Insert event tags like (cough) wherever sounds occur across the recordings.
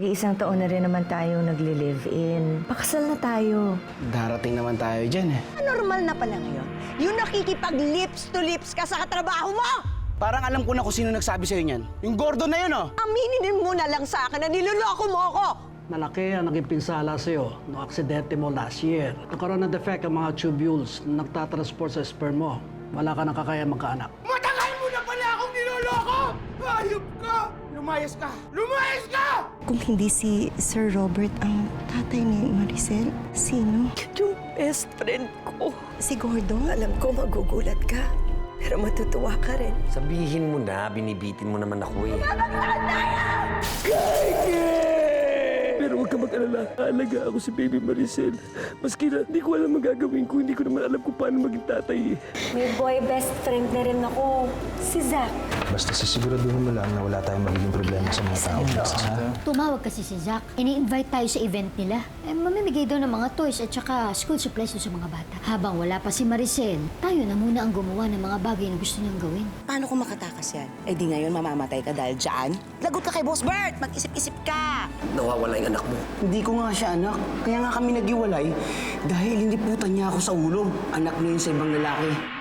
Isang taon na rin naman tayo nagli-live-in. Pakasal na tayo. Darating naman tayo dyan eh. Normal na pala ngayon. Yung nakikipag-lips to lips ka sa katrabaho mo! Parang alam ko na kung sino nagsabi sa'yo niyan. Yung Gordon na yun oh. Aminin mo na lang sa akin na niloloko mo ako! Malaki ang naging pinsala sa'yo no aksidente mo last year. Nagkaroon ng defect ang mga tubules na nagtatransport sa sperm mo. Wala ka nang kakaya magkaanak. Matagal mo na pala akong niloloko! Hayop ka! Lumayas ka! Lumayas ka! Kung hindi si Sir Robert ang tatay ni Maricel, sino? Yung best friend ko. Si Gordon? Alam ko magugulat ka, pero matutuwa ka rin. Sabihin mo na, binibitin mo naman ako eh. Pero huwag ka mag-alala. Aalaga ako si Baby Maricel. Maski na hindi ko alam ang gagawin ko, hindi ko naman alam kung paano maging tatay eh. May boy best friend na rin ako, si Zach. Basta sisiguraduhin mo lang na wala tayong magiging problema sa mga tao. Tumawag kasi si Zach. Ini-invite tayo sa event nila. Eh, mamimigay daw ng mga toys at saka school supplies sa mga bata. Habang wala pa si Maricel, tayo na muna ang gumawa ng mga bagay na gusto niyang gawin. Paano kung makatakas yan? Eh di ngayon mamamatay ka dahil dyan? Lagot ka kay Boss Bert! Mag-isip-isip ka! Nawawala yung anak mo. Hindi ko nga siya anak. Kaya nga kami naghiwalay dahil hiniputan niya ako sa ulo. Anak niya yun sa ibang lalaki.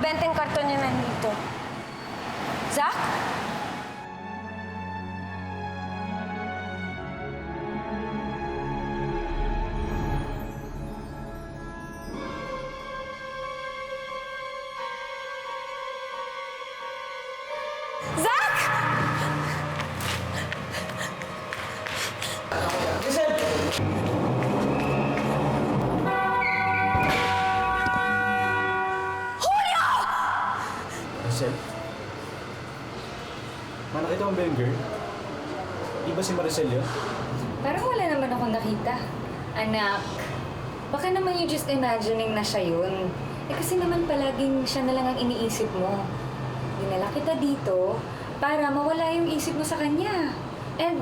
Mga benteng karton niya nandito. Zach! Maricel yun? Parang wala naman akong nakita. Anak, baka naman you just imagining na siya yun. Eh kasi naman palaging siya na lang ang iniisip mo. Dinala kita dito para mawala yung isip mo sa kanya. And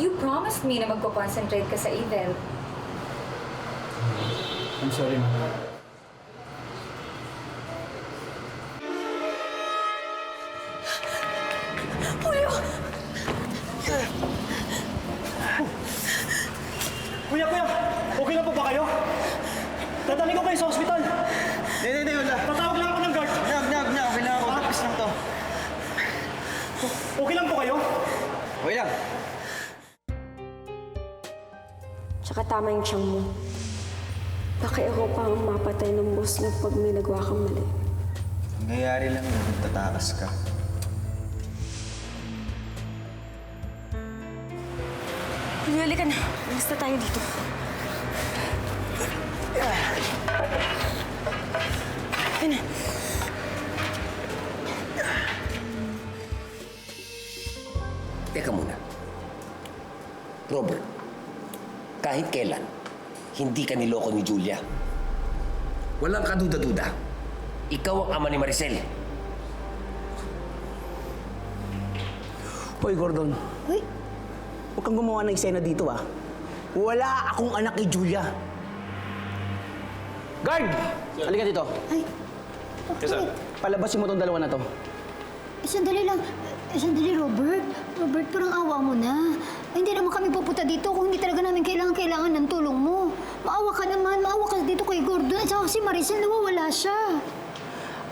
you promised me na magko-concentrate ka sa event. I'm sorry, ma. Kuya, kuya! Okay lang po ba kayo? Dadalhin ko kayo sa ospital. Hindi, hindi, wala. Tatawag lang ako ng guard. Nyag, nyag, nyag. Okay lang ako. Tapos lang to. Okay lang po kayo? Okay lang. Tsaka tama yung tiyang mo. Baka ako pa ang mapatay ng boss niya pag may nagawa kang mali. Nangyayari lang yun, tatakas ka. Huli ka na. Basta tayo dito. Ayun na. Teka muna. Robert, kahit kailan, hindi ka niloko ni Julia. Walang kaduda-duda. Ikaw ang ama ni Maricel. Hoy, Gordon. Uy, Huwag kang gumawa ng eksena dito ah. Wala akong anak kay Julia. Guard! Halika dito. ay. Okay. Palabasin mo tong dalawa na to. Eh, sandali lang. Eh, sandali, Robert. Robert, parang awa mo na. Eh, hindi naman kami pupunta dito kung hindi talaga namin kailangan-kailangan ng tulong mo. Maawa ka naman. Maawa ka dito kay Gordon. At saka si Maricel, nawawala siya.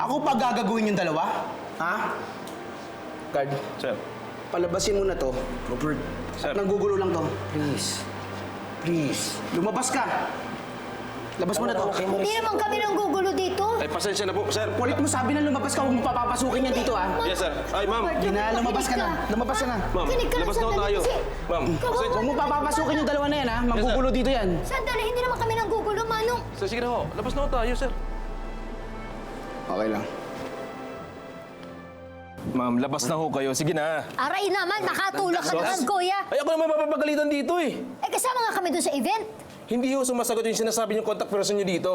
Ako pa gagawin yung dalawa? Ha? Guard, Sir. Palabasin mo na to. Robert, Sir. Nanggugulo lang to. please. Please. Lumabas ka. Labas mo na to. Hindi naman kami nang gugulo dito. Ay, pasensya na po, sir. Kulit mo sabi na lumabas ka, huwag mo papapasukin yan dito ah. Yes, sir. Ay, ma'am. Hindi na, lumabas ka na. Lumabas ka na. Ma'am, Kinig ka lang, labas na ho sandali tayo. kasi. Ma'am, pasensya. Huwag mo papapasukin yung dalawa na yan ha. Manggugulo dito yan. Sandali, hindi naman kami nang gugulo, Manong. Sir, sige na ho. Labas na ho tayo, sir. Okay lang. Ma'am, labas na ho kayo. Sige na. Aray naman, nakatulog ka naman, kuya. Ay, ako naman mapapagalitan dito eh. Eh, kasama nga kami doon sa event. Hindi ho sumasagot yung sinasabi niyong contact person niyo dito.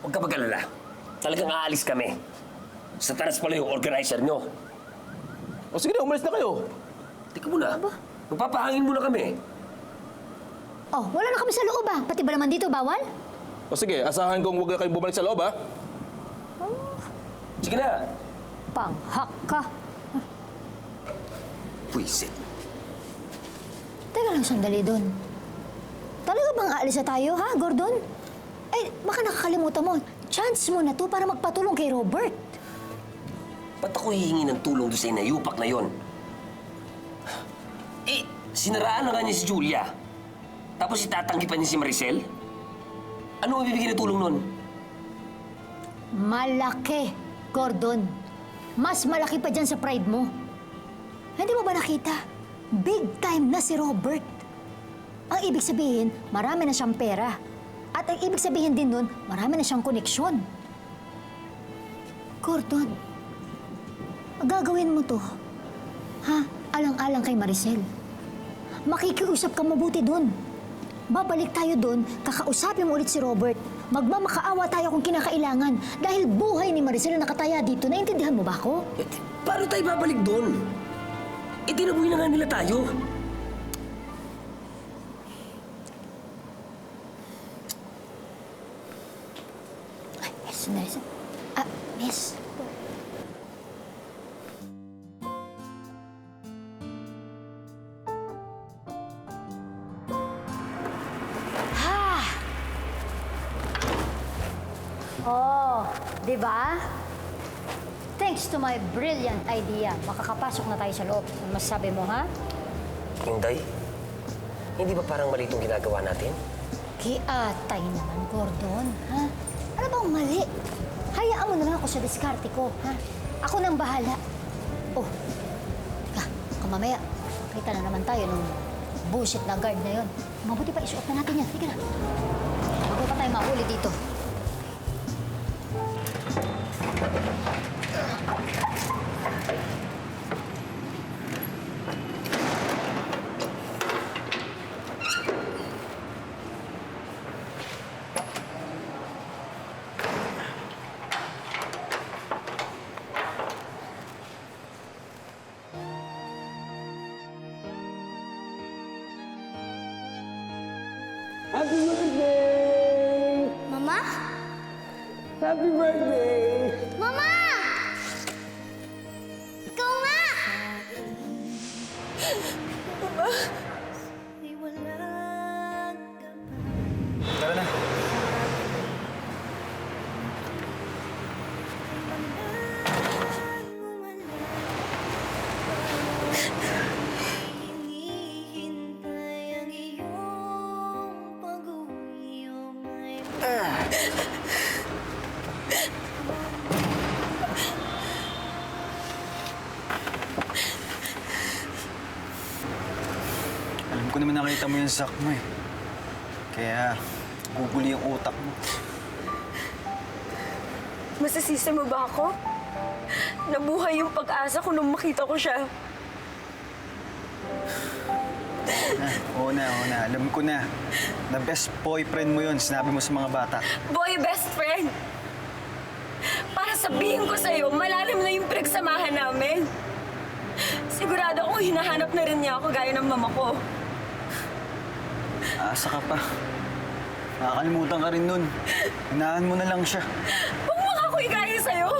Huwag ka mag-alala. Talagang aalis kami. Sa taras pala yung organizer nyo. O sige na, umalis na kayo. Teka muna. Magpapahangin muna kami. Oh, wala na kami sa loob ah. Pati ba naman dito, bawal? O sige, asahan kong huwag na kayong bumalik sa loob, ha? Sige na. Panghak ka. Pwisit. Teka lang sandali doon. Talaga bang aalis na tayo, ha, Gordon? Ay, baka nakakalimutan mo. Chance mo na to para magpatulong kay Robert. Ba't ako hihingi ng tulong doon sa inayupak na yon? (gasps) Eh, sinaraan na nga niya si Julia. Tapos itatanggi pa niya si Maricel? Ano ang ibibigay na tulong nun? Malaki, Gordon. Mas malaki pa dyan sa pride mo. Hindi mo ba nakita? Big time na si Robert. Ang ibig sabihin, marami na siyang pera. At ang ibig sabihin din nun, marami na siyang koneksyon. Gordon, gagawin mo to. Ha? Alang-alang kay Maricel. Makikiusap ka mabuti dun. Babalik tayo doon, kakausapin mo ulit si Robert. Magmamakaawa tayo kung kinakailangan dahil buhay ni Maricel ang nakataya dito. Naintindihan mo ba ako? Eh, paano tayo babalik doon? Eh, tinabuhin na nga nila tayo. Ay, miss, sandali, brilliant idea, makakapasok na tayo sa loob. Ano masasabi mo, ha? Inday, hindi ba parang mali itong ginagawa natin? Kiatay naman, Gordon, ha? Ano bang mali? Hayaan mo na lang ako sa diskarte ko, ha? Ako nang bahala. Oh, ka, kung mamaya, kita na naman tayo nung bullshit na guard na yon. Mabuti pa isuot na natin yan. Sige na. Bago pa tayo mahuli dito. Mo yung sak mo eh. Kaya, guguli yung utak mo. Masasisa mo ba ako? Nabuhay yung pag-asa ko nung makita ko siya. Na, oo na, oo na. Alam ko na. Na best boyfriend mo yun, sinabi mo sa mga bata. Boy best friend! Para sabihin ko sa'yo, malalim na yung pinagsamahan namin. Sigurado akong hinahanap na rin niya ako gaya ng mama ko. Asa ka pa. Nakakalimutan ka rin nun. Hinahan mo na lang siya. Huwag mo nga ako igaya sa'yo.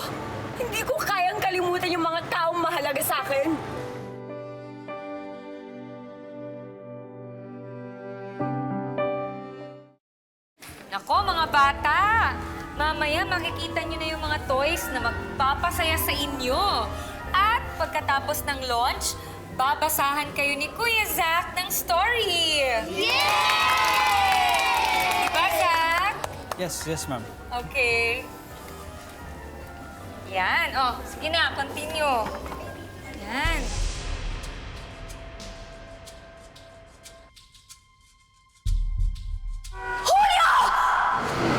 Hindi ko kayang kalimutan yung mga taong mahalaga sa akin. Nako, mga bata! Mamaya makikita nyo na yung mga toys na magpapasaya sa inyo. At pagkatapos ng launch, babasahan kayo ni Kuya Zach ng story! Yay! Diba, Zach? Yes, yes, ma'am. Okay. Yan. Oh, sige na. Continue. Yan.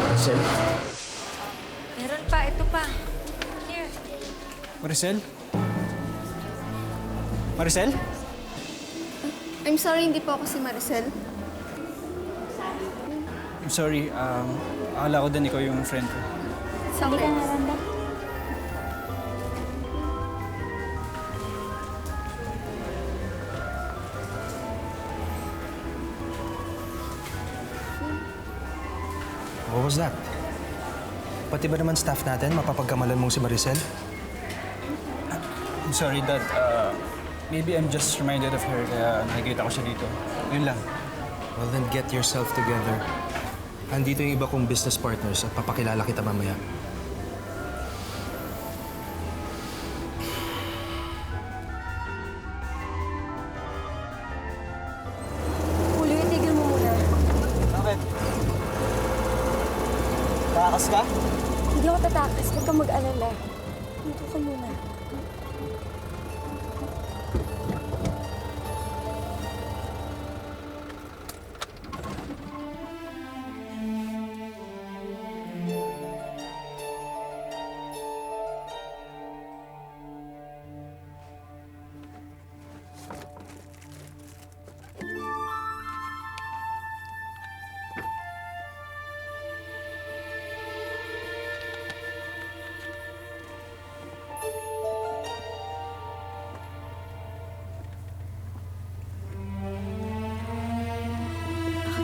Maricel? Meron pa. Ito pa. Here. Maricel? Maricel? I'm sorry, hindi po ako si Maricel. I'm sorry, um, akala ko din ikaw yung friend ko. Sa okay. What was that? Pati ba naman staff natin mapapagkamalan mong si Maricel? I'm sorry, Dad. Uh, Maybe I'm just reminded of her kaya nakikita ko siya dito. Yun lang. Well, then get yourself together. Andito yung iba kong business partners at papakilala kita mamaya. Julio, itigil mo muna. Bakit? Takas ka? Hindi ako tatakas. Huwag kang mag-alala.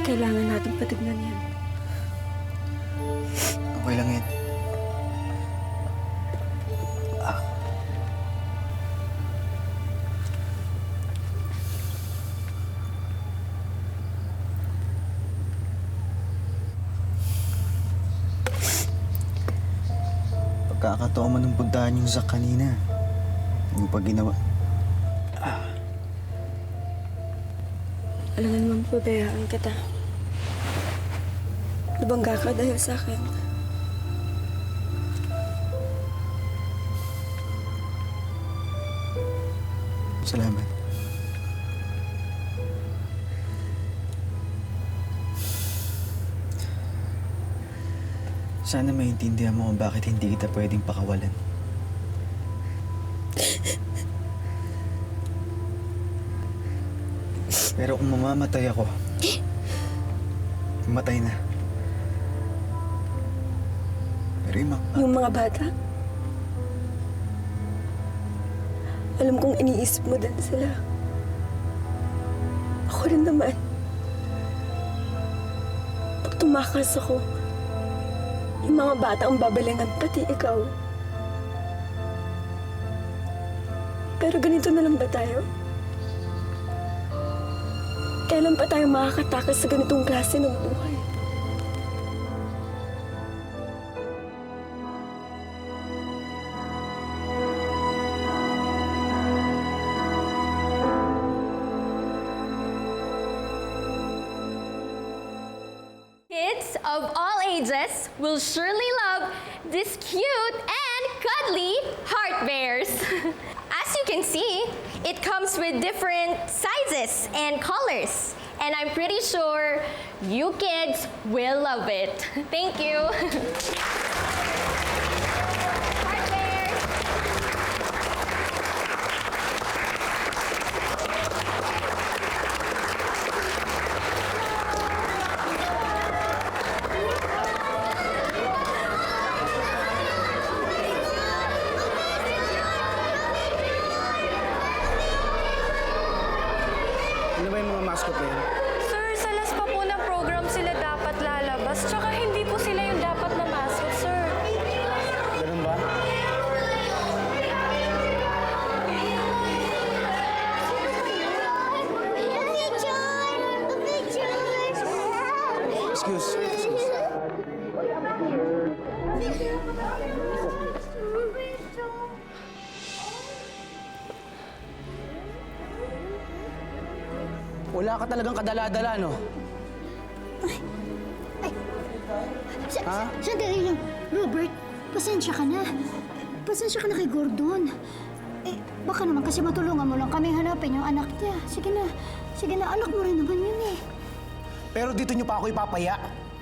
Kailangan natin patignan yan. Okay lang yan. Pagkakataon mo nung puntahan yung Zack kanina. Hindi mo pa ginawa. Alam nga naman pabayaan kita. Nabangga ka dahil sa akin. Salamat. Sana maintindihan mo kung bakit hindi kita pwedeng pakawalan. Pero kung mamamatay ako, (gasps) matay na. Mga- Yung mga bata. Alam kong iniisip mo din sila. Ako rin naman. Pag tumakas ako, yung mga bata ang babalingan, pati ikaw. Pero ganito na lang ba tayo? Kailan pa tayo makakatakas sa ganitong klase ng buhay? Of all ages will surely love this cute and cuddly heart bears. (laughs) As you can see, it comes with different sizes and colors. And I'm pretty sure you kids will love it. (laughs) Thank you. (laughs) Wala ka talagang kadala-dala, no? Sa, Ha? Sandali lang. Robert, pasensya ka na. Pasensya ka na kay Gordon. Eh, baka naman kasi matulungan mo lang kami hanapin yung anak niya. Sige na. Sige na, anak mo rin naman yun eh. Pero dito nyo pa ako ipapaya.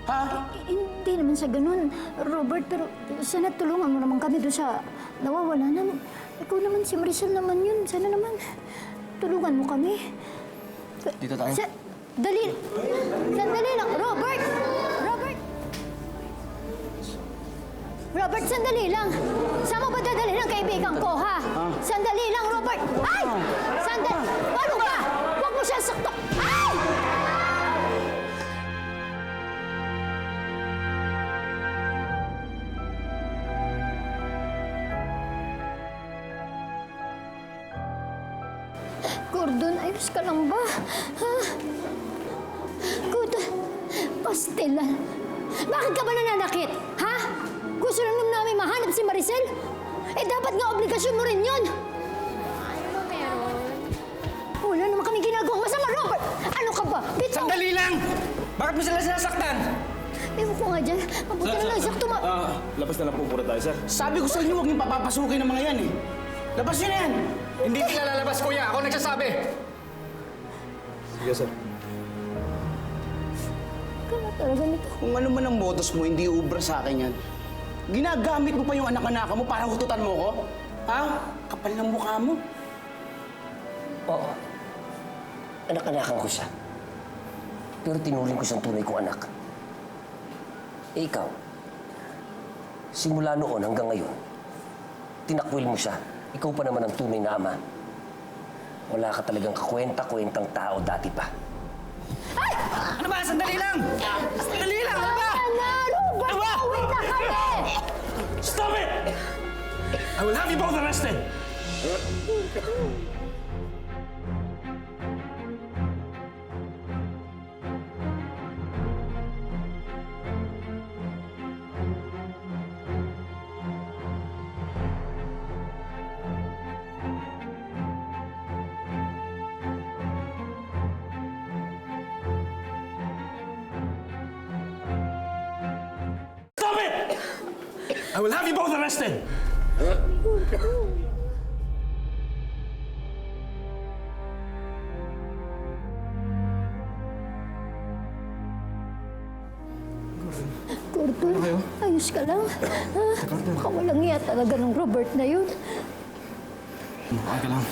Ha? Eh, Hindi naman sa ganun, Robert, pero sana tulungan mo naman kami doon sa nawawala na. Ikaw naman, si Maricel naman yun. Sana naman, tulungan mo kami. Dito tayo. Sa, dali, sandali lang. Robert! Robert! Robert, sandali lang. Saan mo ba dadali ng kaibigan ko, ha? Sandali lang, Robert. Ay! Sandali! Ano ba? Huwag mo siya sakto. Ha? Good. Pastilan. Bakit ka ba nananakit? Ha? Gusto lang namin mahanap si Maricel? Eh, dapat nga obligasyon mo rin yun. Ano meron? Wala naman kami ginagawang masama, Robert! Ano ka ba? Bito! Sandali lang! Bakit mo sila sinasaktan? Ewan ko nga dyan. Mabuti na lang, sakto ma... Ah, labas na lang po muna tayo, sir. Sabi ko sa inyo, huwag niyong papapasukin ng mga yan eh. Labas na yan! Hindi sila lalabas, kuya. Ako nagsasabi. Sige, sir. Kaya talaga nito. Kung ano man ang modus mo, hindi ubra sa akin yan. Ginagamit mo pa yung anak-anak mo para hututan mo ko? Ha? Kapal ng mukha mo. Oo. Anak-anakan ko siya. Pero tinuring ko siyang tunay kong anak. Eh ikaw, simula noon hanggang ngayon, tinakwil mo siya. Ikaw pa naman ang tunay na ama. Wala ka talagang kakwenta-kwentang tao dati pa. Ano ba? Sandali lang! Sandali lang! Ano ba? Ano? Uwi na kami! Stop it! I will have you both arrested! Ayos ka lang? Ha? Baka walang iya talaga ng Robert na yun. Okay ka lang.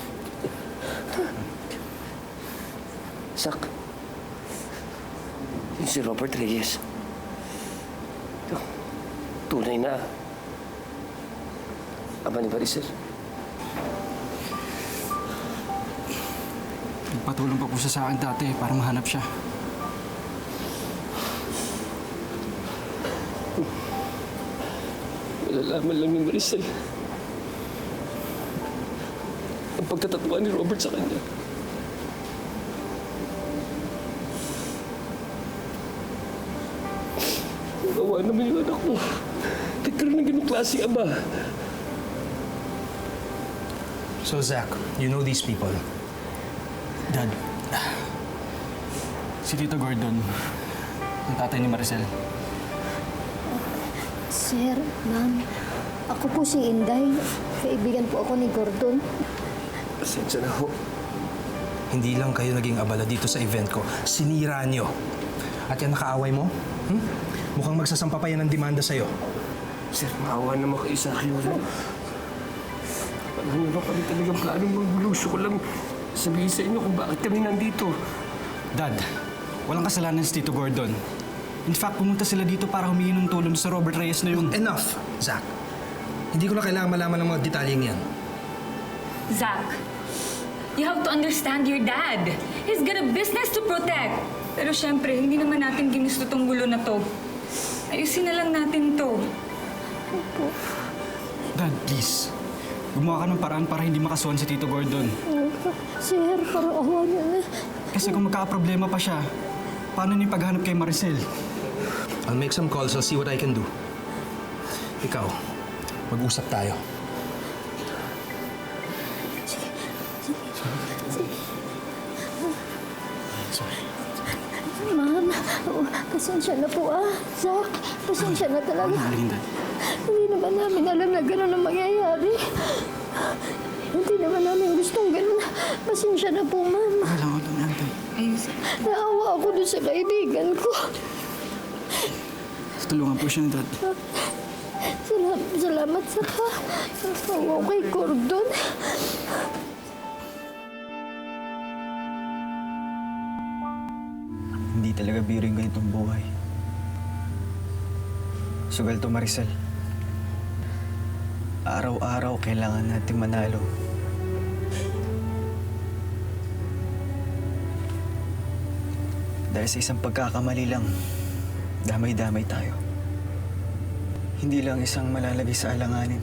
Sak, yun si Robert Reyes. Tunay na. Ama ni Maricel. Nagpatulong pa po siya sa akin dati para mahanap siya. Malalaman lang ni Maricel. Ang pagtatatuan ni Robert sa kanya. Kawawa naman yung anak ko. Nagkaroon ng ganong klase ama. So, Zach, you know these people. Dad, si Tito Gordon, ang tatay ni Maricel. Sir, ma'am, ako po si Inday. Kaibigan po ako ni Gordon. Pasensya na ho. Hindi lang kayo naging abala dito sa event ko. Sinira nyo. At yan nakaaway mo? Hmm? Mukhang magsasampa pa yan ng demanda sa'yo. Sir, maawa naman kayo sa akin. Wala. Alam niyo ba kami talagang plano magbulo? Gusto ko lang sabihin sa inyo kung bakit kami nandito. Dad, walang kasalanan si Tito Gordon. In fact, pumunta sila dito para humingi ng tulong sa Robert Reyes na yun. Enough, Zach. Hindi ko na kailangan malaman ng mga detalyeng yan. Zach, you have to understand your dad. He's got a business to protect. Pero syempre, hindi naman natin ginusto tong gulo na to. Ayusin na lang natin to. Dad, please. Gumawa ka ng paraan para hindi makasuhan si Tito Gordon. Sir, parang awa niyo na. Kasi kung magkakaproblema pa siya, paano niyo paghanap kay Maricel? I'll make some calls. I'll see what I can do. Ikaw, mag-usap tayo. Ma'am, oh, pasensya na po ah. Zach, pasensya na talaga. Halin, Dad. Hindi naman namin alam na gano'n ang mangyayari. Hindi naman namin gustong gano'n. Pasensya na po, ma'am. Wala ko lang yan, Dad. Naawa ako doon sa kaibigan ko. Tulungan po siya ni Dad. Salamat, salamat sa pa. Naawa ko kay Gordon. Hindi talaga biro yung ganitong buhay. Sugal to, Maricel. Araw-araw kailangan natin manalo. Dahil sa isang pagkakamali lang, damay-damay tayo. Hindi lang isang malalagay sa alanganin,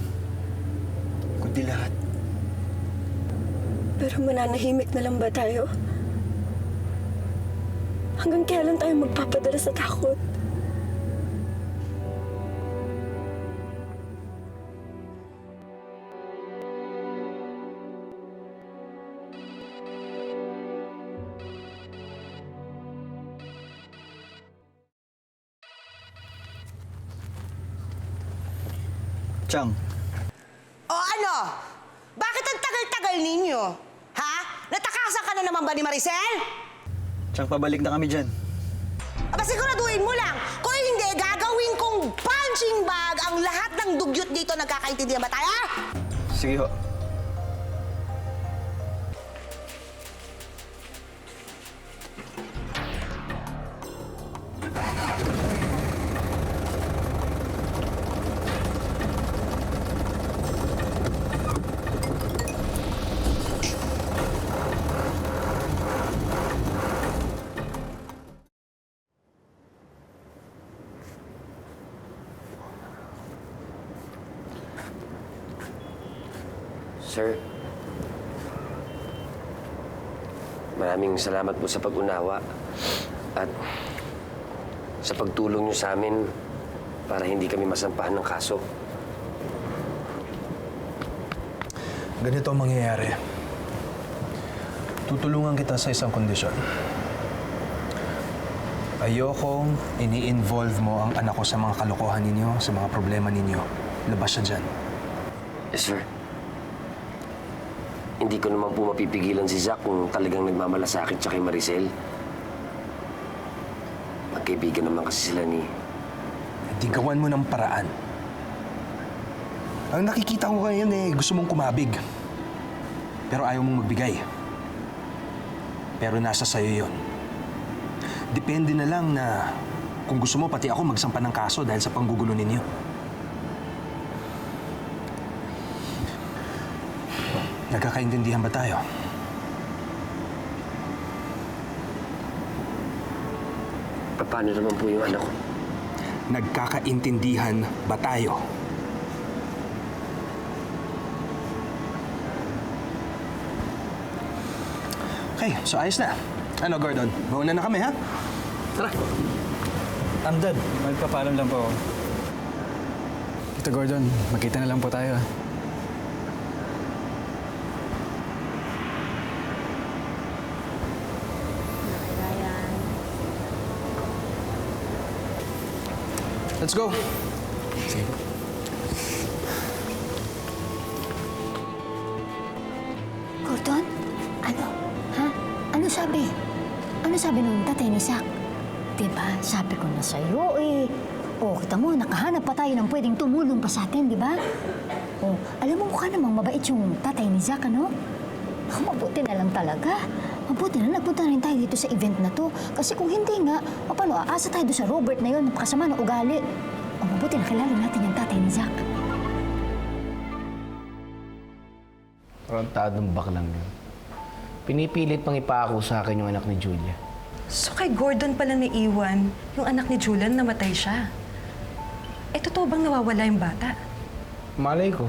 kundi lahat. Pero mananahimik na lang ba tayo? Hanggang kailan tayo magpapadala sa takot? Chang, O ano? Bakit ang tagal-tagal ninyo? Ha? Natakasan ka na naman ba ni Maricel? Chang, pabalik na kami dyan. Aba siguraduhin mo lang. Kung hindi, gagawin kong punching bag ang lahat ng dugyot dito. Nagkakaintindihan ba tayo? Sige ho. Maraming salamat po sa pag-unawa at sa pagtulong niyo sa amin para hindi kami masampahan ng kaso. Ganito ang mangyayari. Tutulungan kita sa isang kondisyon. Ayokong ini-involve mo ang anak ko sa mga kalokohan ninyo, sa mga problema ninyo. Labas siya dyan. Yes, sir. Hindi ko naman po mapipigilan si Zack kung talagang nagmamalasakit siya kay Maricel. Magkaibigan naman kasi sila ni... Hindi gawan mo ng paraan. Ang nakikita ko ngayon eh, gusto mong kumabig. Pero ayaw mong magbigay. Pero nasa sayo yon. Depende na lang na kung gusto mo pati ako magsampa ng kaso dahil sa panggugulo ninyo. Nagkakaintindihan ba tayo? Paano naman po yung anak ko? Nagkakaintindihan ba tayo? Okay, so ayos na. Ano, Gordon? Mauna na kami, ha? Tara. Um, Dad, magpapaalam lang po ako. Tito Gordon, magkita na lang po tayo. Let's go. Gordon? Ano? Ha? Ano sabi? Ano sabi nung tatay ni Zach? Diba, sabi ko na sa'yo eh. O, kita mo, nakahanap pa tayo ng pwedeng tumulong pa sa atin, di ba? O, alam mo, mukha namang mabait yung tatay ni Zach, ano? Ah, Mabuti na lang talaga. Mabuti na nagpunta na rin tayo dito sa event na to. Kasi kung hindi nga, o paano, aasa tayo doon sa Robert na yun, napakasama ng ugali. O, mabuti na kilala natin yung tatay ni Zach. Tarantadong baklang yun. Pinipilit pang ipako sa akin yung anak ni Julia. So kay Gordon pala naiwan, yung anak ni Julian namatay siya. Eh, totoo bang nawawala yung bata? Malay ko.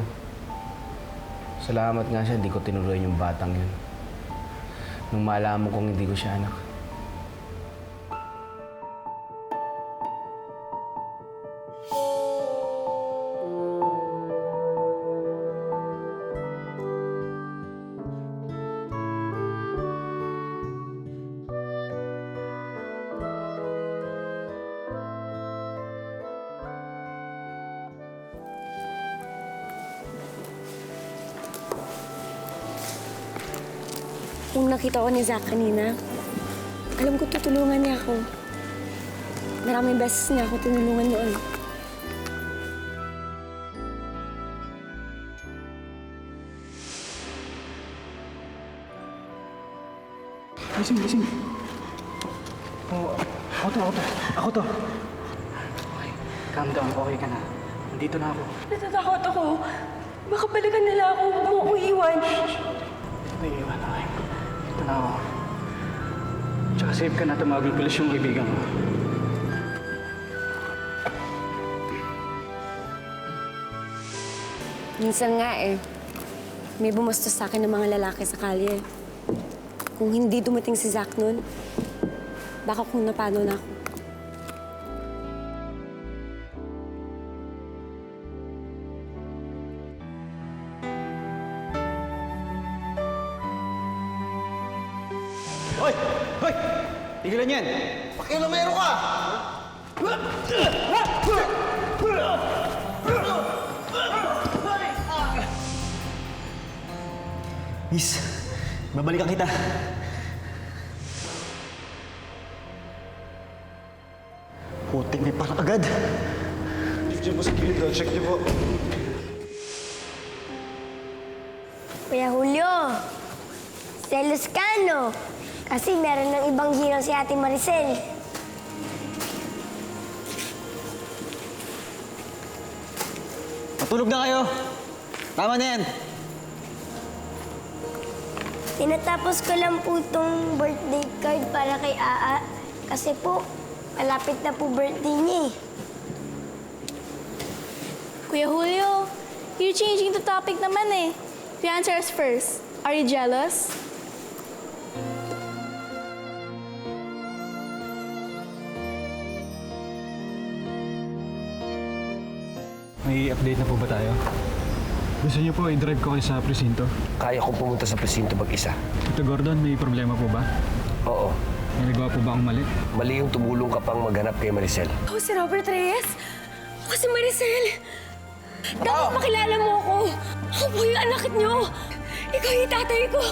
Salamat nga siya, hindi ko tinuruan yung batang yun. Nung malaman kong hindi ko siya anak. Kung nakita ko ni Zach kanina, alam ko tutulungan niya ako. Maraming beses niya ako tinulungan noon. Gising, gising. Oh, ako to, ako to. Ako to. Okay, calm down. Okay ka na. Nandito na ako. Natatakot ako. Baka balikan nila ako. Huwag mo ako iwan. May iwan, okay. Ako. Tsaka safe ka na tumawag ng pulis yung kaibigan ko. Minsan nga eh, may bumastos sa akin ng mga lalaki sa kalye. Kung hindi dumating si Zach nun, baka kung napano na ako. Tigilan yan! Pakilomero ka! Miss, babalikan kita. Putik, may para agad. Check po sa gilid daw. Check niyo po. Kuya Julio, selos ka, no? Kasi meron ng ibang hero si Ate Maricel. Matulog na kayo. Tama na yan. Tinatapos ko lang po itong birthday card para kay Aa. Kasi po, malapit na po birthday niya eh. Kuya Julio, you're changing the topic naman eh. You answer us first. Are you jealous? Update na po ba tayo? Gusto niyo po i-drive ko kayo sa presinto? Kaya kong pumunta sa presinto mag-isa. Ito Gordon, may problema po ba? Oo. May nagawa po ba akong mali? Mali yung tumulong ka pang maghanap kay Maricel. Ako si Robert Reyes. Ako si Maricel. Dapat makilala mo ako. Ako po yung anak niyo. Ikaw yung tatay ko.